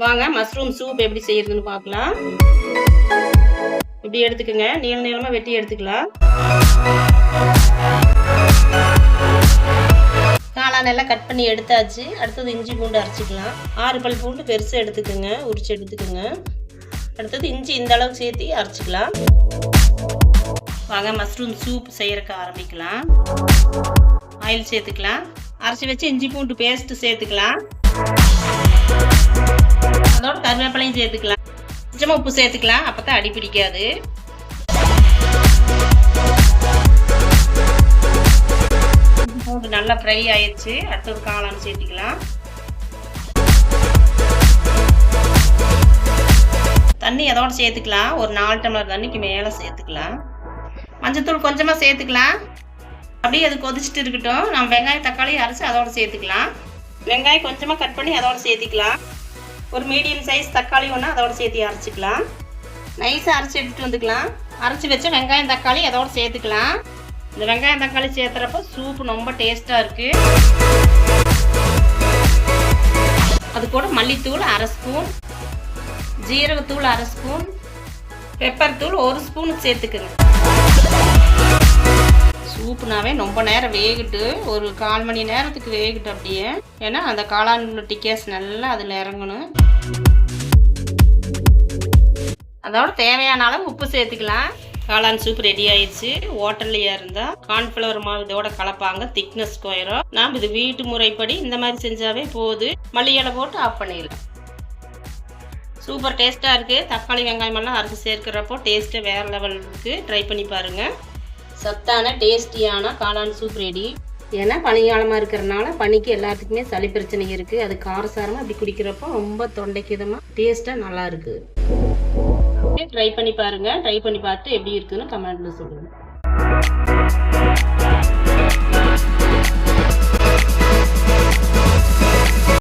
வாங்க mushroom soup எப்படி செய்யறதுன்னு பார்க்கலாம். இப்படி எடுத்துக்கோங்க. நீள நீளமாக வெட்டி எடுத்துக்கலாம். காளான் எல்லாம் கட் பண்ணி எடுத்தாச்சு. அடுத்தது இஞ்சி பூண்டு அரைச்சிக்கலாம். ஆறு பல் பூண்டு பெருசாக எடுத்துக்கோங்க. உரிச்சு எடுத்துக்கோங்க. அடுத்தது இஞ்சி இந்த அளவுக்கு சேர்த்து அரைச்சிக்கலாம். வாங்க மஷ்ரூம் சூப் செய்யறதுக்கு ஆரம்பிக்கலாம். ஆயில் சேர்த்துக்கலாம். அரைச்சி வச்சு இஞ்சி பூண்டு பேஸ்ட்டு சேர்த்துக்கலாம். அதோட கருவேப்பிலையும் சேர்த்துக்கலாம். கொஞ்சமாக உப்பு சேர்த்துக்கலாம். அப்போ தான் அடி பிடிக்காது. நல்லா ஃப்ரை ஆயிடுச்சு. அடுத்தது காளான் சேர்த்துக்கலாம். தண்ணி எதோட சேர்த்துக்கலாம். ஒரு நாலு டம்ளர் தண்ணிக்கு மேலே சேர்த்துக்கலாம். மஞ்சத்தூள் கொஞ்சமாக சேர்த்துக்கலாம். அப்படியே அது கொதிச்சுட்டு இருக்கட்டும். நம்ம வெங்காயம் தக்காளி அரைச்சி அதோட சேர்த்துக்கலாம். வெங்காயம் கொஞ்சமாக கட் பண்ணி அதோட சேர்த்துக்கலாம். ஒரு மீடியம் சைஸ் தக்காளி ஒன்று அதோட சேர்த்து அரைச்சிக்கலாம். நைஸாக அரைச்சி எடுத்துகிட்டு வந்துக்கலாம். அரைச்சி வச்ச வெங்காயம் தக்காளி அதோட சேர்த்துக்கலாம். இந்த வெங்காயம் தக்காளி சேர்த்துறப்ப சூப் ரொம்ப டேஸ்ட்டாக இருக்குது அது கூட மல்லித்தூள் அரை ஸ்பூன் ஜீரகத்தூள் அரை ஸ்பூன் பெப்பர் தூள் ஒரு ஸ்பூன் சேர்த்துக்குங்க. சூப்புனாவே ரொம்ப நேரம் வேகிட்டு. ஒரு கால் மணி நேரத்துக்கு வேகிட்டு அப்படியே. ஏன்னா அந்த காளான் டிக்கேஸ் நல்லா அதில் இறங்கணும். அதோட தேவையான அளவு உப்பு சேர்த்துக்கலாம். காளான் சூப் ரெடி ஆயிடுச்சு. ஹோட்டல்லையா இருந்தால் கார்ன்ஃப்ளவர் மாவு இதோட கலப்பாங்க. திக்னஸ் ஸ்கொயரும் நாம் இது வீட்டு முறைப்படி இந்த மாதிரி செஞ்சாவே போகுது மல்லி இலை போட்டு ஆஃப் பண்ணிடலாம். சூப்பர் டேஸ்ட்டாக இருக்குது தக்காளி வெங்காயமெல்லாம் அரைச்சி சேர்க்குறப்போ டேஸ்ட்டு வேறு லெவல் இருக்குது ட்ரை பண்ணி பாருங்கள் சத்தான டேஸ்டியான காளான் சூப் ரெடி ஏன்னா பனிக்காலமாக இருக்கிறனால பனிக்கு எல்லாத்துக்குமே சளி பிரச்சனை இருக்குது அது காரசாரமாக அப்படி குடிக்கிறப்போ ரொம்ப தொண்டைக்கு இதமாக டேஸ்ட்டாக நல்லா இருக்குது ட்ரை பண்ணி பாருங்கள் ட்ரை பண்ணி பார்த்து எப்படி இருக்குன்னு கமெண்ட்டில் சொல்லுங்கள்